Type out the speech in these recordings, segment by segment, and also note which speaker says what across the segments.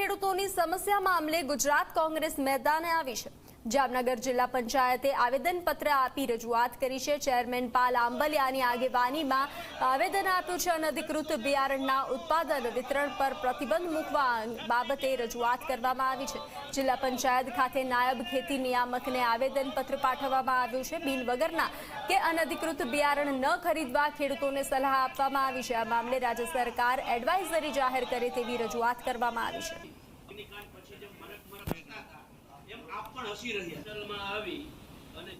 Speaker 1: ખેડૂતોની સમસ્યા મામલે ગુજરાત કોંગ્રેસ મેદાને આવી છે. જામનગર જિલ્લા પંચાયતે આવેદનપત્ર આપી રજૂઆત કરી છે. ચેરમેન પાલ આંબલિયાની આગેવાનીમાં આવેદન આપ્યું છે. અનધિકૃત બિયારણના ઉત્પાદન વિતરણ પર પ્રતિબંધ મૂકવા બાબતે રજૂઆત કરવામાં આવી છે. જિલ્લા પંચાયત ખાતે નાયબ ખેતી નિયામકને આવેદનપત્ર પાઠવવામાં આવ્યું છે. બિલ વગરના કે અનધિકૃત બિયારણ ન ખરીદવા ખેડૂતોને સલાહ આપવામાં આવી છે. આ મામલે રાજ્ય સરકાર એડવાઇઝરી જાહેર કરે તેવી રજૂઆત કરવામાં આવી છે.
Speaker 2: એમ આપ પણ હસી રહ્યા. હોટલમાં આવી અને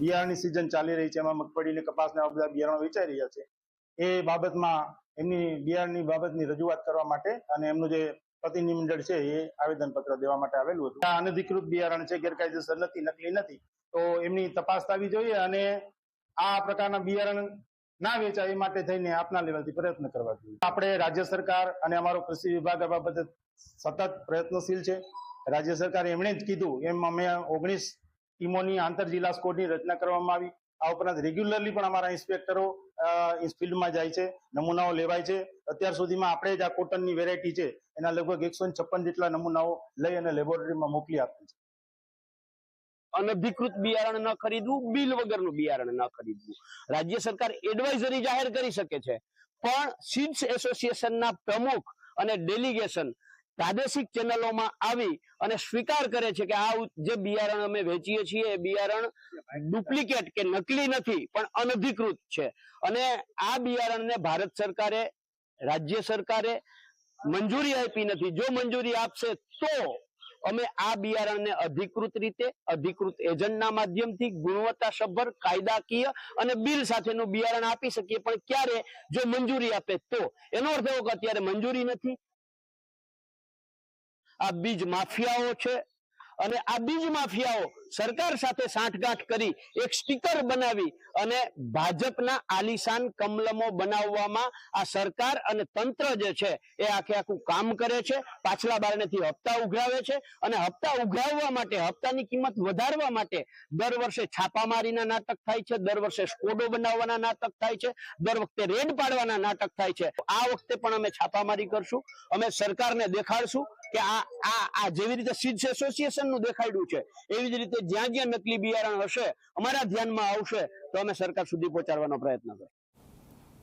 Speaker 3: બિયારણની સિઝન ચાલી રહી છે. એમાં મગફળી ને કપાસ ને બધા બિયારણો વેચાઈ રહ્યા છે. એ બાબતમાં એમની બિયારણની બાબતની રજૂઆત કરવા માટે અને એમનું જે પ્રતિનિધિમંડળ છે એ આવેદનપત્ર દેવા માટે આવેલું હતું. આ અનધિકૃત બિયારણ છે. ગેરકાયદેસર નથી નકલી નથી. તો એમની તપાસ થવી જોઈએ અને આ પ્રકારના બિયારણ ના વેચાય એ માટે થઈને આપના લેવલથી પ્રયત્ન કરવા જોઈએ. આપણે રાજ્ય સરકાર અને અમારો કૃષિ વિભાગ આ બાબતે સતત પ્રયત્નશીલ છે. રાજ્ય સરકાર એમણે જ કીધું, એમ અમે ઓગણીસ ટીમોની આંતર જિલ્લા સ્કોડની રચના કરવામાં આવી. આ ઉપરાંત રેગ્યુલરલી પણ અમારા ઇન્સ્પેક્ટરો ફિલ્ડમાં જાય છે, નમૂનાઓ લેવાય છે. અત્યાર સુધીમાં આપણે જ આ કોટનની વેરાયટી છે, એના લગભગ એકસો છપ્પન જેટલા નમૂનાઓ લઈ અને લેબોરેટરીમાં મોકલી આપી છે.
Speaker 4: અનધિકૃત બિયારણ ન ખરીદવું, બિલ વગરનું બિયારણ ન ખરીદવું. રાજ્ય સરકાર એડવાઇઝરી જાહેર કરી શકે છે. પણ સીડ્સ એસોસિએશનના પ્રમુખ અને ડેલિગેશન પ્રાદેશિક ચેનલોમાં આવી અને સ્વીકાર કરે છે કે આ જે બિયારણ અમે વેચીએ છીએ, એ બિયારણ ડુપ્લિકેટ કે નકલી નથી, પણ અનધિકૃત છે. અને આ બિયારણને ભારત સરકારે, રાજ્ય સરકારે મંજૂરી આપી નથી. જો મંજૂરી આપશે તો અમે આ બિયારણને અધિકૃત રીતે, અધિકૃત એજન્ટના માધ્યમથી ગુણવત્તા સભર કાયદાકીય અને બિલ સાથેનું બિયારણ આપી શકીએ. પણ ક્યારે? જો મંજૂરી આપે તો. એનો અર્થ એવો કે અત્યારે મંજૂરી નથી આ બીજ માફિયાઓ છે. અને આ બીજ માફિયાઓ સરકાર સાથે સાંઠગાંઠ કરી એક સ્ટીકર બનાવી અને ભાજપના આલિશાન કમલમો બનાવવામાં આ સરકાર અને તંત્ર જે છે એ આખે આખું કામ કરે છે. પાછલા બારણેથી હપ્તા ઉઘરાવે છે અને હપ્તા ઉઘરાવવા માટે, હપ્તાની કિંમત વધારવા માટે દર વર્ષે છાપામારીના નાટક થાય છે, દર વર્ષે સ્કોડો બનાવવાના નાટક થાય છે, દર વખતે રેડ પાડવાના નાટક થાય છે. આ વખતે પણ અમે છાપામારી કરશું, અમે સરકારને દેખાડશું કે આ આ આ જેવી રીતે સીડ્સ એસોસિએશનનું દેખાડ્યું છે, એવી જ રીતે જ્યાં જ્યાં નકલી બિયારણ હશે, અમારા ધ્યાનમાં આવશે, તો અમે સરકાર સુધી પહોંચાડવાનો પ્રયત્ન કરીશું.